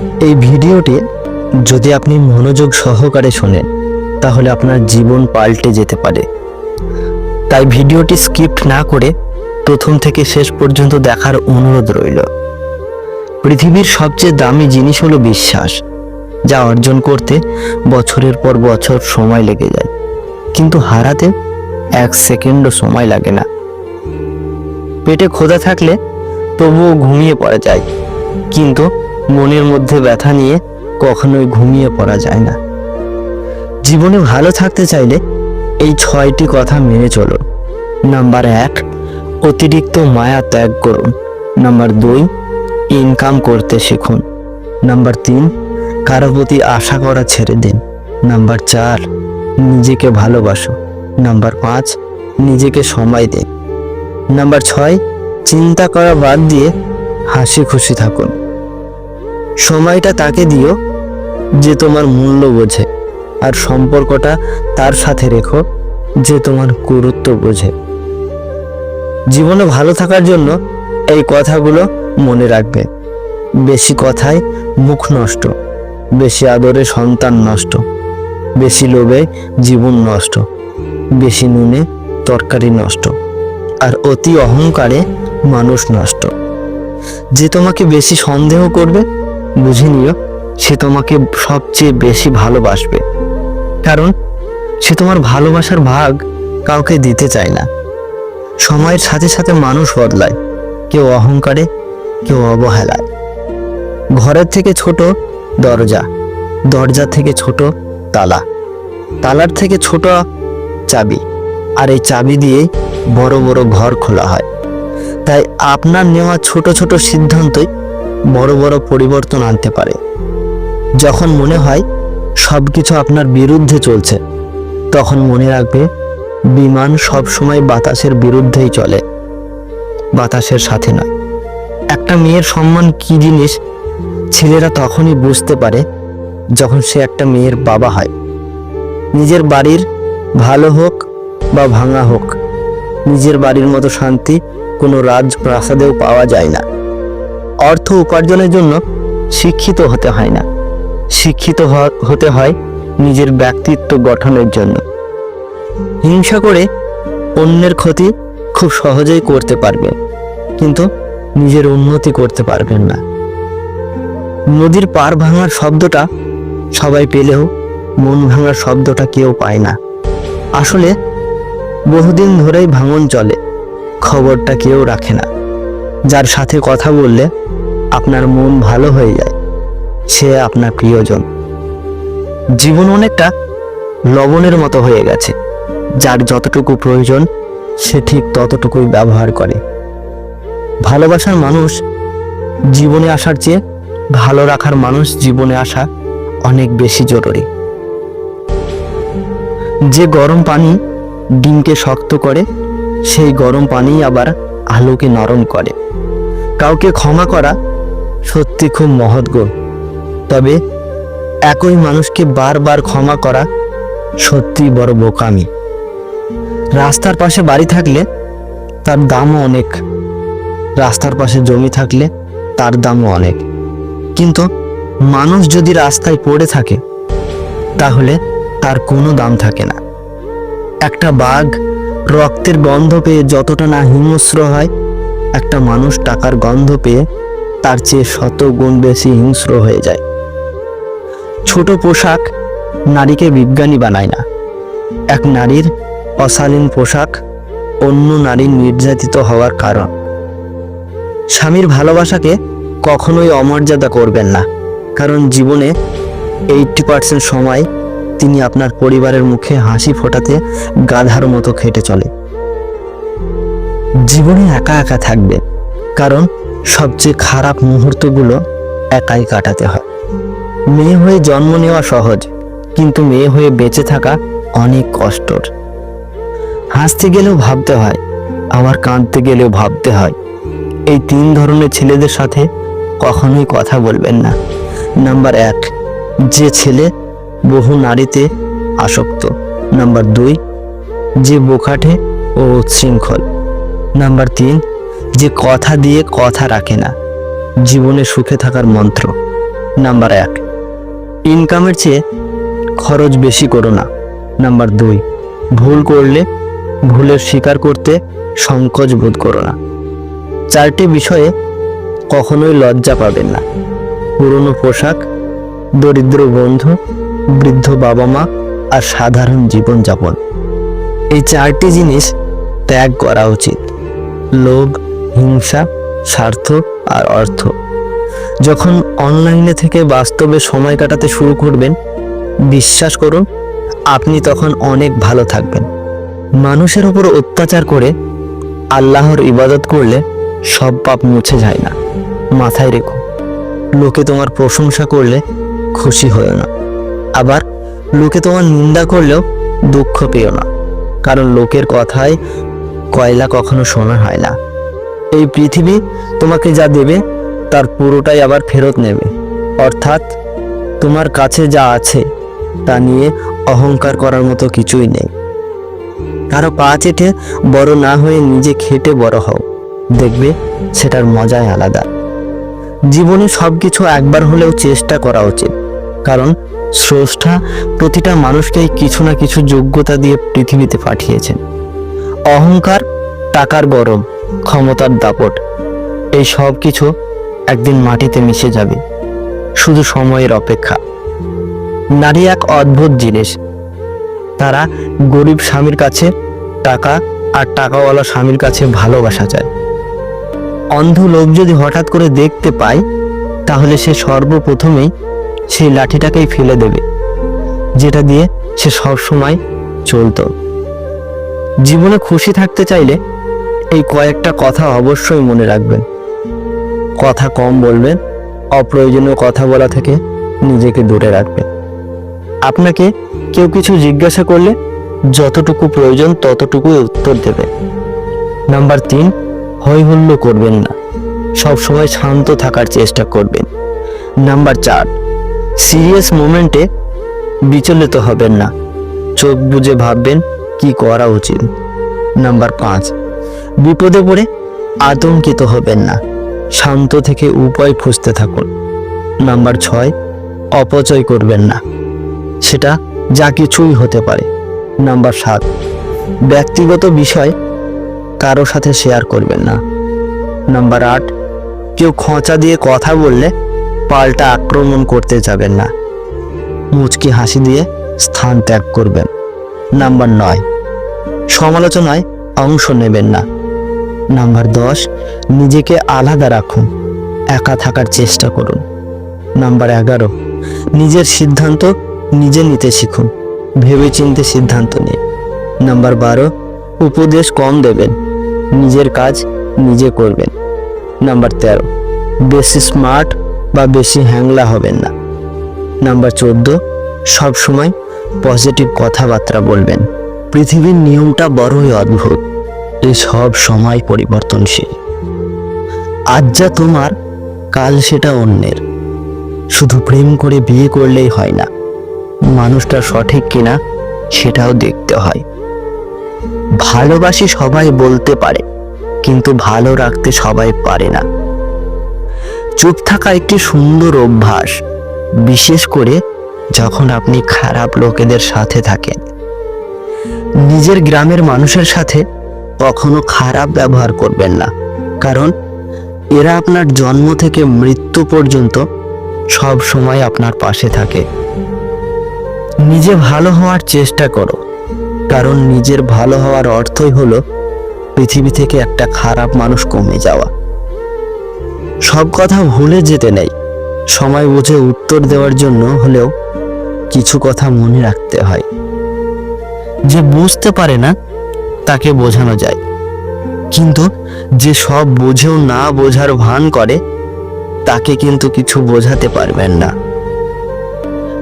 এই ভিডিওটি যদি আপনি মনোযোগ সহকারে শোনেন, তাহলে আপনার জীবন পাল্টে যেতে পারে। তাই ভিডিওটি স্কিপ্ট না করে প্রথম থেকে শেষ পর্যন্ত দেখার অনুরোধ রইল। পৃথিবীর সবচেয়ে দামি জিনিস হলো বিশ্বাস, যা অর্জন করতে বছরের পর বছর সময় লেগে যায়। কিন্তু হারাতে এক সেকেন্ডও সময় লাগে না। পেটে ক্ষুধা থাকলে তবুও ঘুমিয়ে পড়া যায়। কিন্তু মনের মধ্যে ব্যথা নিয়ে কখনোই ঘুমিয়ে পড়া যায় না। জীবনে ভালো থাকতে চাইলে এই ছয়টি কথা মেনে চলুন। নাম্বার এক, অতিরিক্ত মায়া ত্যাগ করুন। নাম্বার দুই ইনকাম করতে শিখুন। নাম্বার তিন, কারও প্রতি আশা করা ছেড়ে দিন। নাম্বার চার, নিজেকে ভালোবাসো নাম্বার পাঁচ, নিজেকে সময় দিন। নাম্বার ছয়, চিন্তা করা বাদ দিয়ে হাসি খুশি থাকুন। সময়টা তাকে দিও যে তোমার মূল্য বোঝে আর সম্পর্কটা তার সাথে রেখো যে তোমার গুরুত্ব বোঝে। জীবনে ভালো থাকার জন্য এই কথাগুলো মনে রাখবে। বেশি কথায় মুখ নষ্ট, বেশি আদরে সন্তান নষ্ট, বেশি লোভে জীবন নষ্ট, বেশি নুনে তরকারি নষ্ট, আর অতি অহংকারে মানুষ নষ্ট। যে তোমাকে বেশি সন্দেহ করবে বুঝে নিও, সে তোমাকে সবচেয়ে বেশি ভালোবাসবে। কারণ সে তোমার ভালোবাসার ভাগ কাউকে দিতে চায় না। সময়ের সাথে সাথে মানুষ বদলায়, কেউ অহংকারে, কেউ অবহেলায়। ঘরের থেকে ছোট দরজা দরজা থেকে ছোট তালা, তালার থেকে ছোট চাবি, আর এই চাবি দিয়েই বড় বড় ঘর খোলা হয়। তাই আপনার নেওয়া ছোট ছোট সিদ্ধান্তই বড় বড় পরিবর্তন আনতে পারে। যখন মনে হয় সব কিছু আপনার বিরুদ্ধে চলছে, তখন মনে রাখবে বিমান সব সময় বাতাসের বিরুদ্ধেই চলে, বাতাসের সাথে নয়। একটা মেয়ের সম্মান কি জিনিস, ছেলেরা তখনই বুঝতে পারে যখন সে একটা মেয়ের বাবা হয়। নিজের বাড়ির ভালো হোক বা ভাঙা হোক, নিজের বাড়ির মতো শান্তি কোনো রাজপ্রাসাদেও পাওয়া যায় না। অর্থ উপার্জনের জন্য শিক্ষিত হতে হয় না। শিক্ষিত হতে হয় নিজের ব্যক্তিত্ব গঠনের জন্য। হিংসা করে অন্যের ক্ষতি খুব সহজেই করতে পারবেন, কিন্তু নিজের উন্নতি করতে পারবেন না। নদীর পার ভাঙার শব্দটা সবাই পেলেও মন ভাঙার শব্দটা কেউ পায় না। আসলে বহুদিন ধরেই ভাঙন চলে, খবরটা কেউ রাখে না। যার সাথে কথা বললে আপনার মন ভালো হয়ে যায়। সে আপনার প্রিয়জন। জীবন অনেকটা লবণের মতো হয়ে গেছে। যার যতটুকু প্রয়োজন, সে ঠিক ততটুকুই ব্যবহার করে। ভালোবাসার মানুষ জীবনে আসার চেয়ে ভালো রাখার মানুষ জীবনে আসা অনেক বেশি জরুরি। যে গরম পানি ডিমকে শক্ত করে, সেই গরম পানি আবার আলুকে নরম করে। কাউকে ক্ষমা করা সত্যি খুব মহৎ গুণ। তবে একই মানুষকে বারবার ক্ষমা করা সত্যি বড় বোকামি। রাস্তার পাশে বাড়ি থাকলে তার দামও অনেক। রাস্তার পাশে জমি থাকলে তার দামও অনেক। কিন্তু মানুষ যদি রাস্তায় পড়ে থাকে, তাহলে তার কোনো দাম থাকে না। একটা বাঘ রক্তের গন্ধ পেয়ে যতটা না হিংস্র হয়, একটা মানুষ টাকার গন্ধ পেয়ে তার চেয়ে শত গুণ বেশি হিংস্র হয়ে যায়। ছোট পোশাক নারীকে বিজ্ঞানী বানায় না। এক নারীর অশালীন পোশাক অন্য নারীর নির্যাতিত হওয়ার কারণ। স্বামীর ভালোবাসাকে কখনোই অমর্যাদা করবেন না, কারণ জীবনে এইটটি পার্সেন্ট সময় তিনি আপনার পরিবারের মুখে হাসি ফোটাতে গাধার মতো খেটে চলে। জীবনে একা একা থাকবে, কারণ সবচেয়ে খারাপ মুহূর্তগুলো একাই কাটাতে হয়। মেয়ে হয়ে জন্ম নেওয়া সহজ, কিন্তু মেয়ে হয়ে বেঁচে থাকা অনেক কষ্টর। হাসতে গেলেও ভাবতে হয়, আবার কাঁদতে গেলেও ভাবতে হয়। এই তিন ধরনের ছেলেদের সাথে কখনোই কথা বলবেন না। নাম্বার এক, যে ছেলে বহু নারীতে আসক্ত। নাম্বার দুই, যে বোখাটে ও উচ্ছৃঙ্খল। নাম্বার তিন, যে কথা দিয়ে কথা রাখে না, জীবনে সুখে থাকার মন্ত্র। নাম্বার এক, ইনকামের চেয়ে খরচ বেশি করো না। নাম্বার দুই, ভুল করলে ভুলের স্বীকার করতে সংকোচ বোধ করো না। চারটি বিষয়ে কখনোই লজ্জা পাবেন না। পুরনো পোশাক, দরিদ্র বন্ধু বৃদ্ধ বাবা মা আর সাধারণ জীবনযাপন। এই চারটি জিনিস ত্যাগ করা উচিত। লোভ, হিংসা, স্বার্থ আর অর্থ। যখন অনলাইনে থেকে বাস্তবে সময় কাটাতে শুরু করবেন, বিশ্বাস করুন, আপনি তখন অনেক ভালো থাকবেন। মানুষের উপর অত্যাচার করে আল্লাহর ইবাদত করলে সব পাপ মুছে যায় না। মাথায় রেখো, লোকে তোমার প্রশংসা করলে খুশি হয়েও না। আবার লোকে তোমার নিন্দা করলেও দুঃখ পেও না, কারণ লোকের কথায় কয়লা কখনো শোনা হয় না। এই পৃথিবী তোমাকে যা দেবে, তার পুরোটাই আবার ফেরত নেবে। অর্থাৎ তোমার কাছে যা আছে, তা নিয়ে অহংকার করার মতো কিছুই নেই। কারও পা চেটে বড় না হয়ে নিজে খেটে বড় হও। দেখবে সেটার মজাই আলাদা। জীবনে সব কিছু একবার হলেও চেষ্টা করা উচিত, কারণ স্রষ্টা প্রতিটা মানুষকেই কিছু না কিছু যোগ্যতা দিয়ে পৃথিবীতে পাঠিয়েছেন। অহংকার, টাকার গরম, ক্ষমতার দাপট, এই সব কিছু একদিন মাটিতে মিশে যাবে, শুধু সময়ের অপেক্ষা। নারী এক অদ্ভুত জিনিস। তারা গরিব স্বামীর কাছে টাকা আর টাকাওয়ালা স্বামীর কাছে ভালোবাসা চায়। অন্ধ লোক যদি হঠাৎ করে দেখতে পায়, তাহলে সে সর্বপ্রথমেই সেই লাঠিটাকেই ফেলে দেবে, যেটা দিয়ে সে সব সময় চলতো। জীবনে খুশি থাকতে চাইলে এই কয়েকটা কথা অবশ্যই মনে রাখবেন। কথা কম বলবেন, অপ্রয়োজনীয় কথা বলা থেকে নিজেকে দূরে রাখবেন। আপনাকে কেউ কিছু জিজ্ঞাসা করলে যতটুকু প্রয়োজন ততটুকুই উত্তর দেবে। নাম্বার তিন হৈ হুল্লো করবেন না। সবসময় শান্ত থাকার চেষ্টা করবেন। নাম্বার চার সিরিয়াস মোমেন্টে বিচলিত হবেন না। চোখ বুজে ভাববেন, কি করা উচিত? নাম্বার পাঁচ, বিপদে পড়ে আতঙ্কিত হবেন না। শান্ত থেকে উপায় খুঁজতে থাকুন। নাম্বার ছয়, অপচয় করবেন না। সেটা যা কিছুই হতে পারে। নাম্বার সাত, ব্যক্তিগত বিষয় কারও সাথে শেয়ার করবেন না। নাম্বার আট, কেউ খোঁচা দিয়ে কথা বললে পাল্টা আক্রমণ করতে যাবেন না। মুচকি হাসি দিয়ে স্থান ত্যাগ করবেন। নাম্বার নয়, সমালোচনায় অংশ নেবেন না। নাম্বার দশ, নিজেকে আলাদা রাখুন, একা থাকার চেষ্টা করুন। নাম্বার এগারো, নিজের সিদ্ধান্ত নিজে নিতে শিখুন, ভেবেচিন্তে সিদ্ধান্ত নিন। নাম্বার বারো, উপদেশ কম দেবেন, নিজের কাজ নিজে করবেন। নাম্বার তেরো, বেশি স্মার্ট বা বেশি হ্যাংলা হবেন না। নাম্বার চোদ্দ সবসময় পজিটিভ কথাবার্তা বলবেন। পৃথিবীর নিয়মটা বড়ই অদ্ভুত। এ সব সময় পরিবর্তনশীল। আজ যা তোমার, কাল সেটা অন্যের। শুধু প্রেম করে বিয়ে করলেই হয় না। মানুষটা সঠিক কিনা, সেটাও দেখতে হয়। ভালোবাসি সবাই বলতে পারে, কিন্তু ভালো রাখতে সবাই পারে না। চুপ থাকা একটি সুন্দর অভ্যাস, বিশেষ করে যখন আপনি খারাপ লোকেদের সাথে থাকেন। নিজের গ্রামের মানুষের সাথে কখনো খারাপ ব্যবহার করবেন না, কারণ এরা আপনার জন্ম থেকে মৃত্যু পর্যন্ত সব সময় আপনার পাশে থাকে। নিজে ভালো হওয়ার চেষ্টা করো, কারণ নিজের ভালো হওয়ার অর্থই হলো পৃথিবী থেকে একটা খারাপ মানুষ কমে যাওয়া। সব কথা ভুলে যেতে নেই। সময় বুঝে উত্তর দেওয়ার জন্য হলেও কিছু কথা মনে রাখতে হয়। যে বুঝতে পারে না, তাকে বোঝানো যায়। কিন্তু যে সব বুঝেও না বোঝার ভান করে, তাকে কিন্তু কিছু বোঝাতে পারবেন না।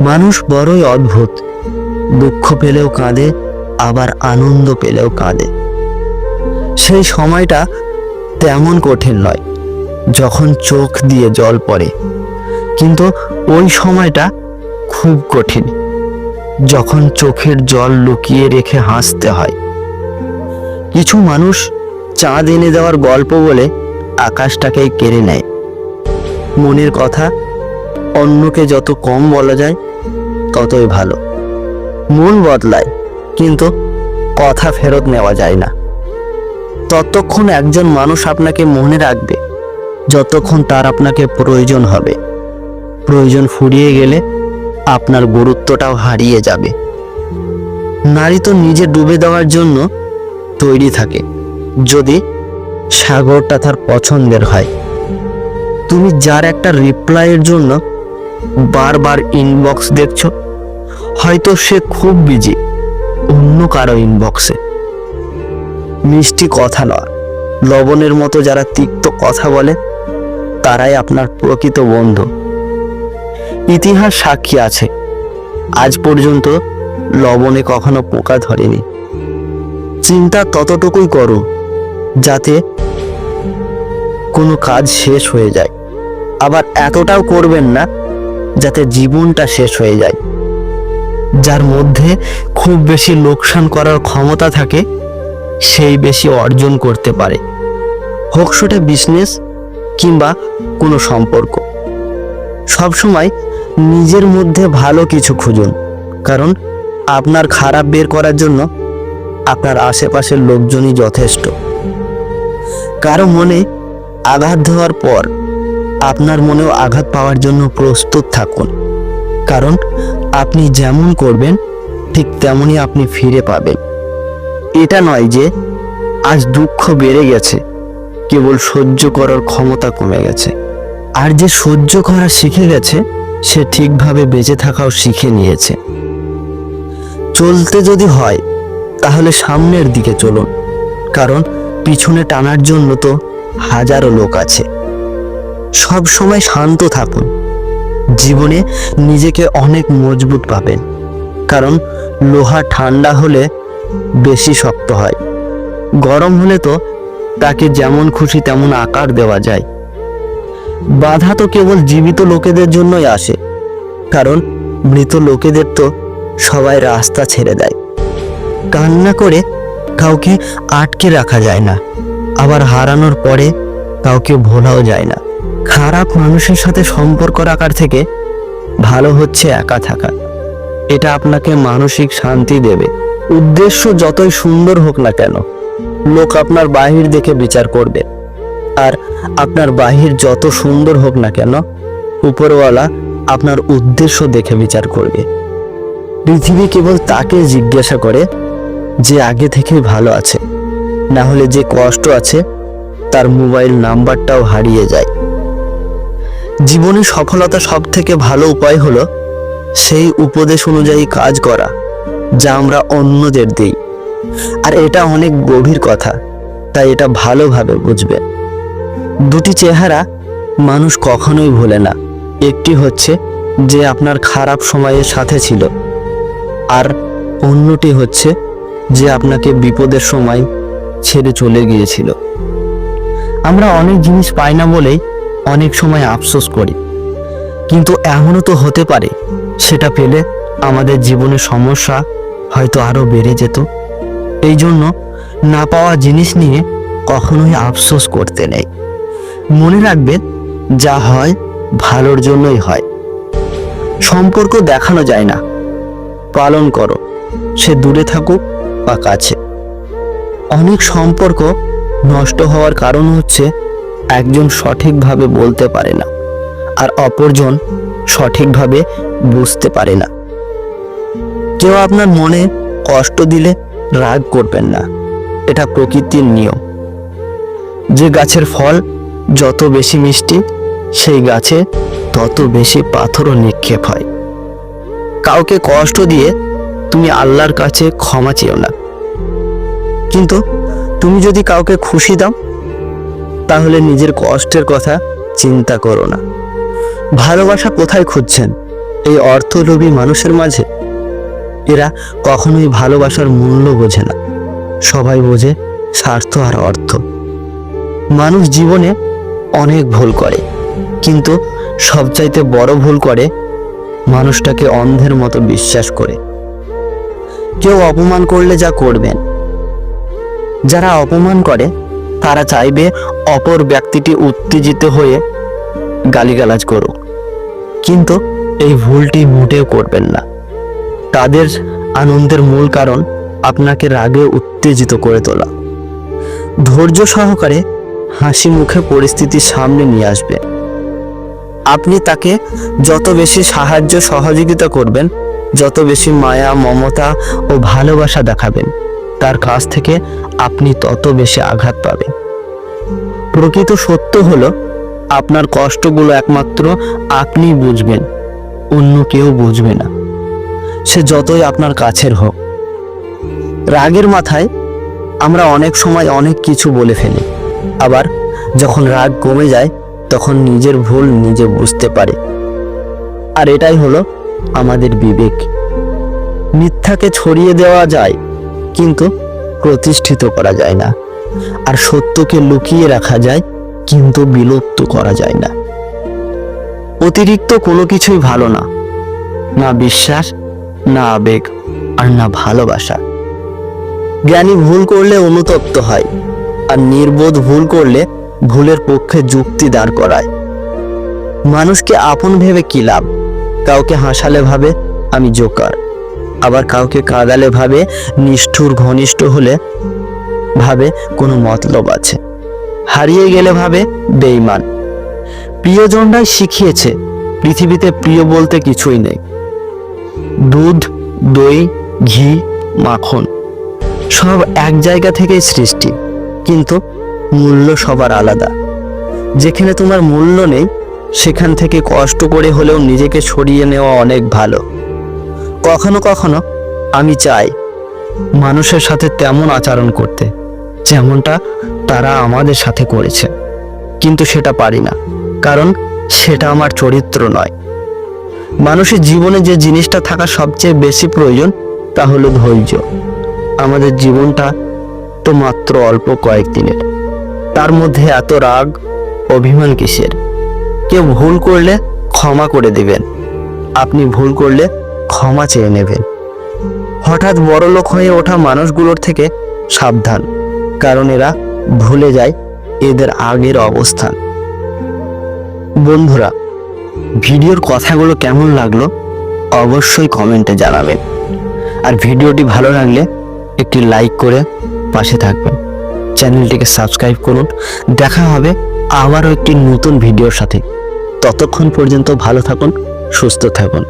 মানুষ বড়ই অদ্ভুত। দুঃখ পেলেও কাঁদে, আবার আনন্দ পেলেও কাঁদে। সেই সময়টা তেমন কঠিন নয়। যখন চোখ দিয়ে জল পড়ে। কিন্তু ওই সময়টা খুব কঠিন, যখন চোখের জল লুকিয়ে রেখে হাসতে হয়। কিছু মানুষ চাঁদ এনে দেওয়ার গল্প বলে আকাশটাকেই কেড়ে নেয়। মনের কথা অন্যকে যত কম বলা যায়, ততই ভালো। মন বদলায়, কিন্তু কথা ফেরত নেওয়া যায় না। ততক্ষণ একজন মানুষ আপনাকে মনে রাখবে। যতক্ষণ তার আপনাকে প্রয়োজন হবে, প্রয়োজন ফুরিয়ে গেলে আপনার গুরুত্বটাও হারিয়ে যাবে। নারী তো নিজে ডুবে দেওয়ার জন্য তৈরি থাকে, যদি সাগরটা তার পছন্দের হয়। তুমি যার একটা রিপ্লাইয়ের জন্য বারবার ইনবক্স দেখছ, হয়তো সে খুব বিজি অন্য কারও ইনবক্সে মিষ্টি কথা নয়, লবণের মতো যারা তিক্ত কথা বলে তারাই আপনার প্রকৃত বন্ধু। ইতিহাস সাক্ষী আছে। আজ পর্যন্ত লবণে কখনো পোকা ধরেনি। চিন্তা ততটুকুই করো যাতে কোনো কাজ শেষ হয়ে যায়। আবার এতটাও করবেন না, যাতে জীবনটা শেষ হয়ে যায়। যার মধ্যে খুব বেশি লোকসান করার ক্ষমতা থাকে, সেই বেশি অর্জন করতে পারে। হোক সেটা বিজনেস কিংবা কোনো সম্পর্ক। সবসময় নিজের মধ্যে ভালো কিছু খুঁজুন, কারণ আপনার খারাপ বের করার জন্য আপনার আশেপাশের লোকজনই যথেষ্ট। কারও মনে আঘাত দেওয়ার পর আপনার মনেও আঘাত পাওয়ার জন্য প্রস্তুত থাকুন, কারণ আপনি যেমন করবেন, ঠিক তেমনই আপনি ফিরে পাবেন। এটা নয় যে আজ দুঃখ বেড়ে গেছে কেবল সহ্য করার ক্ষমতা কমে গেছে। আর যে সহ্য করা শিখে গেছে, সে ঠিকভাবে বেঁচে থাকাও শিখে নিয়েছে। চলতে যদি হয়, তাহলে সামনের দিকে চলুন, কারণ পিছনে টানার জন্য তো হাজারো লোক আছে। সব সময় শান্ত থাকুন। জীবনে নিজেকে অনেক মজবুত পাবেন, কারণ লোহা ঠান্ডা হলে বেশি শক্ত হয়। গরম হলে তো তাকে যেমন খুশি তেমন আকার দেওয়া যায়। বাধা তো কেবল জীবিত লোকেদের জন্যই আসে, কারণ মৃত লোকেদের তো সবাই রাস্তা ছেড়ে দেয়। কান্না করে কাউকে আটকে রাখা যায় না, আবার হারানোর পরে কাউকে ভোলাও যায় না। খারাপ মানুষের সাথে সম্পর্ক রাখার থেকে ভালো হচ্ছে একা থাকা। এটা আপনাকে মানসিক শান্তি দেবে। উদ্দেশ্য যতই সুন্দর হোক না কেন লোক আপনার বাহির দেখে বিচার করবে। আর আপনার বাহির যত সুন্দর হোক না কেন, উপরওয়ালা আপনার উদ্দেশ্য দেখে বিচার করবে। পৃথিবী কেবল তাকে জিজ্ঞাসা করে যে আগে থেকে ভালো আছে, না হলে যে কষ্ট আছে, তার মোবাইল নাম্বারটাও হারিয়ে যায়। জীবনে সফলতা সব থেকে ভালো উপায় হলো সেই উপদেশ অনুযায়ী কাজ করা, যা আমরা অন্যদের দিই। আর এটা অনেক গভীর কথা, তাই এটা ভালোভাবে বুঝবে। দুটি চেহারা মানুষ কখনোই ভোলে না। একটি হচ্ছে যে আপনার খারাপ সময়ের সাথে ছিল, আর অন্যটি হচ্ছে যে আপনাকে বিপদের সময় ছেড়ে চলে গিয়েছিল। আমরা অনেক জিনিস পাই না বলেই অনেক সময় আফসোস করি, কিন্তু এমনও তো হতে পারে, সেটা পেলে আমাদের জীবনের সমস্যা হয়তো আরও বেড়ে যেত। এই জন্য না পাওয়া জিনিস নিয়ে কখনোই আফসোস করতে নেই। মনে রাখবেন যা হয় ভালোর জন্যই হয়। সম্পর্ক দেখানো যায় না। পালন করো, সে দূরে থাকুক বা কাছে। অনেক সম্পর্ক নষ্ট হওয়ার কারণ হচ্ছে একজন সঠিকভাবে বলতে পারে না, আর অপরজন সঠিকভাবে বুঝতে পারে না। কেউ আপনার মনে কষ্ট দিলে রাগ করবেন না। এটা প্রকৃতির নিয়ম। যে গাছের ফল যত বেশি মিষ্টি, সেই গাছে তত বেশি পাথরও নিক্ষেপ হয়। কাউকে কষ্ট দিয়ে তুমি আল্লাহর কাছে ক্ষমা চেও না। কিন্তু তুমি যদি কাউকে খুশি দাও, তাহলে নিজের কষ্টের কথা চিন্তা করো না। ভালোবাসা কোথায় খুঁজছেন? এই অর্থলোভী মানুষের মাঝে? এরা কখনোই ভালোবাসার মূল্য বোঝে না। সবাই বোঝে স্বার্থ আর অর্থ। মানুষ জীবনে অনেক ভুল করে, কিন্তু সবচাইতে বড় ভুল করে মানুষটাকে অন্ধের মতো বিশ্বাস করে। কেউ অপমান করলে যা করবেন। যারা অপমান করে, তারা চাইবে অপর ব্যক্তিটি উত্তেজিত হয়ে গালিগালাজ করুক। কিন্তু এই ভুলটি মোটেও করবেন না। তাদের আনন্দের মূল কারণ আপনাকে রাগে উত্তেজিত করে তোলা। ধৈর্য সহকারে হাসি মুখে পরিস্থিতি সামনে নিয়ে আসবে। আপনি তাকে যত বেশি সাহায্য সহযোগিতা করবেন, যত বেশি মায়া, মমতা ও ভালোবাসা দেখাবেন, তার কাছ থেকে আপনি তত বেশি আঘাত পাবেন। প্রকৃত সত্য হলো, আপনার কষ্টগুলো একমাত্র আপনি বুঝবেন, অন্য কেউ বুঝবে না। সে যতই আপনার কাছের হোক। রাগের মাথায় আমরা অনেক সময় অনেক কিছু বলে ফেলি। আবার যখন রাগ কমে যায়, তখন নিজের ভুল নিজে বুঝতে পারে। আর এটাই হলো আমাদের বিবেক। মিথ্যাকে ছড়িয়ে দেওয়া যায়, কিন্তু প্রতিষ্ঠিত করা যায় না। আর সত্যকে লুকিয়ে রাখা যায়, কিন্তু বিলুপ্ত করা যায় না। অতিরিক্ত কোনো কিছুই ভালো না। না বিশ্বাস না আবেগ আর না ভালোবাসা। জ্ঞানী ভুল করলে অনুতপ্ত হয় আর নির্বোধ ভুল করলে ভুলের পক্ষে যুক্তি দাঁড় করায়। মানুষকে আপন ভেবে কি লাভ? কাউকে হাসালে ভাবে, আমি জোকার। আবার কাউকে কাঁদালে ভাবে, নিষ্ঠুর ঘনিষ্ঠ হলে ভাবে, কোনো মতলব আছে। হারিয়ে গেলে ভাবে বেইমান প্রিয়জনরাই শিখিয়েছে, পৃথিবীতে প্রিয় বলতে কিছুই নেই। দুধ, দই, ঘি, মাখন সব এক জায়গা থেকেই সৃষ্টি। কিন্তু মূল্য সবার আলাদা। যেখানে তোমার মূল্য নেই, সেখান থেকে কষ্ট করে হলেও নিজেকে সরিয়ে নেওয়া অনেক ভালো। কখনো কখনো আমি চাই মানুষের সাথে তেমন আচরণ করতে, যেমনটা তারা আমাদের সাথে করেছে। কিন্তু সেটা পারি না, কারণ সেটা আমার চরিত্র নয়। মানুষের জীবনে যে জিনিসটা থাকা সবচেয়ে বেশি প্রয়োজন, তা হলো ধৈর্য। আমাদের জীবনটা তো মাত্র অল্প কয়েকদিনের তার মধ্যে এত রাগ, অভিমান কিসের? কেউ ভুল করলে ক্ষমা করে দিবেন। আপনি ভুল করলে ক্ষমা চেয়ে নেবেন। হঠাৎ বড়লোক হয়ে ওঠা মানুষগুলোর থেকে সাবধান, কারণ এরা ভুলে যায় এদের আগের অবস্থান। বন্ধুরা ভিডিওর কথাগুলো কেমন লাগল অবশ্যই কমেন্টে জানাবেন। আর ভিডিওটি ভালো লাগলে একটি লাইক করে পাশে থাকবেন। চ্যানেলটিকে সাবস্ক্রাইব করুন। দেখা হবে আবারও একটি নতুন ভিডিওর সাথে। ততক্ষণ পর্যন্ত ভালো থাকুন, সুস্থ থাকুন।